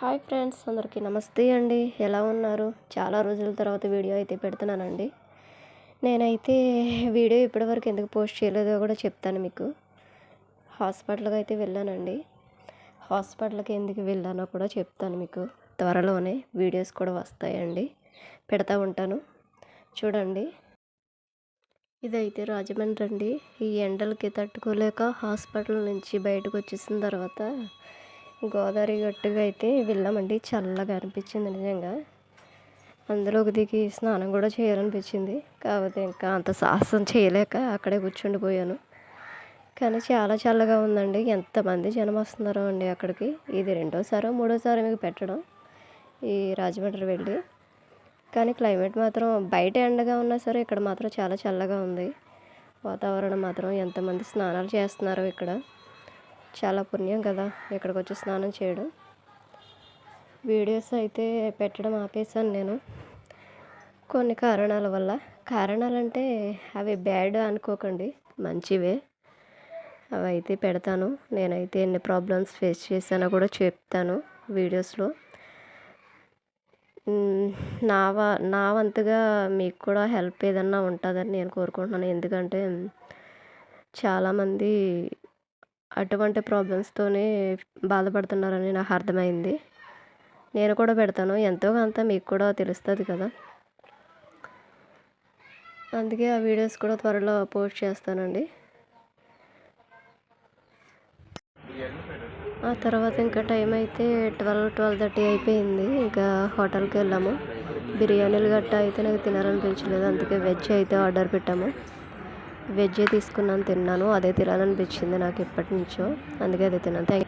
Hi friends అందరికీ నమస్తే అండి. ఎలా ఉన్నారు? చాలా రోజుల తర్వాత వీడియో అయితే పెడుతున్నానండి. నేనైతే వీడియో ఇప్పటివరకు ఎందుకు పోస్ట్ చేయలేదో కూడా చెప్తాను మీకు. హాస్పిటల్కి అయితే వెళ్ళానండి. హాస్పిటల్కి ఎందుకు వెళ్ళానో కూడా చెప్తాను మీకు. త్వరలోనే వీడియోస్ కూడా వస్తాయండి. పెడతా ఉంటాను. చూడండి. ఇదైతే రాజమండ్రి అండి. ఈ ఎండలకి తట్టుకోలేక హాస్పిటల్ నుంచి బయటకు వచ్చేసిన తర్వాత గోదావరి గట్టుగా అయితే వెళ్ళామండి. చల్లగా అనిపించింది నిజంగా. అందులోకి దిగి స్నానం కూడా చేయాలనిపించింది. కాకపోతే ఇంకా అంత సాహసం చేయలేక అక్కడే కూర్చుండిపోయాను కానీ చాలా చల్లగా ఉందండి. ఎంతమంది జనం వస్తున్నారో అండి అక్కడికి. ఇది రెండోసారో మూడోసారి మీకు పెట్టడం ఈ రాజమండ్రి వెళ్ళి. కానీ క్లైమేట్ మాత్రం బయట ఎండగా ఉన్నా సరే ఇక్కడ మాత్రం చాలా చల్లగా ఉంది. వాతావరణం మాత్రం ఎంతమంది స్నానాలు చేస్తున్నారో ఇక్కడ. చాలా పుణ్యం కదా ఇక్కడికి వచ్చి స్నానం చేయడం. వీడియోస్ అయితే పెట్టడం ఆపేసాను నేను. కొన్ని కారణాల వల్ల. కారణాలంటే అవి బ్యాడ్ అనుకోకండి మంచివే. అవి అయితే పెడతాను. నేనైతే ఎన్ని ప్రాబ్లమ్స్ ఫేస్ చేశానో కూడా చెప్తాను వీడియోస్లో. నా వ నా వంతుగా మీకు కూడా హెల్ప్ ఏదన్నా ఉంటుందని నేను కోరుకుంటున్నాను. ఎందుకంటే చాలామంది అటువంటి ప్రాబ్లమ్స్తోనే బాధపడుతున్నారని నాకు అర్థమైంది. నేను కూడా పెడతాను. ఎంతో కొంత మీకు కూడా తెలుస్తుంది కదా. అందుకే ఆ వీడియోస్ కూడా త్వరలో పోస్ట్ చేస్తానండి. ఆ తర్వాత ఇంకా టైం అయితే ట్వెల్వ్ ట్వెల్వ్ థర్టీ అయిపోయింది. ఇంకా హోటల్కి వెళ్ళాము. బిర్యానీలు గట్టా అయితే నాకు తినాలనిపించలేదు. అందుకే వెజ్ అయితే ఆర్డర్ పెట్టాము. వెజ్ తీసుకున్నాను తిన్నాను. అదే తినాలనిపించింది నాకు ఎప్పటి నుంచో. అందుకే అదే తిన్నాను. థ్యాంక్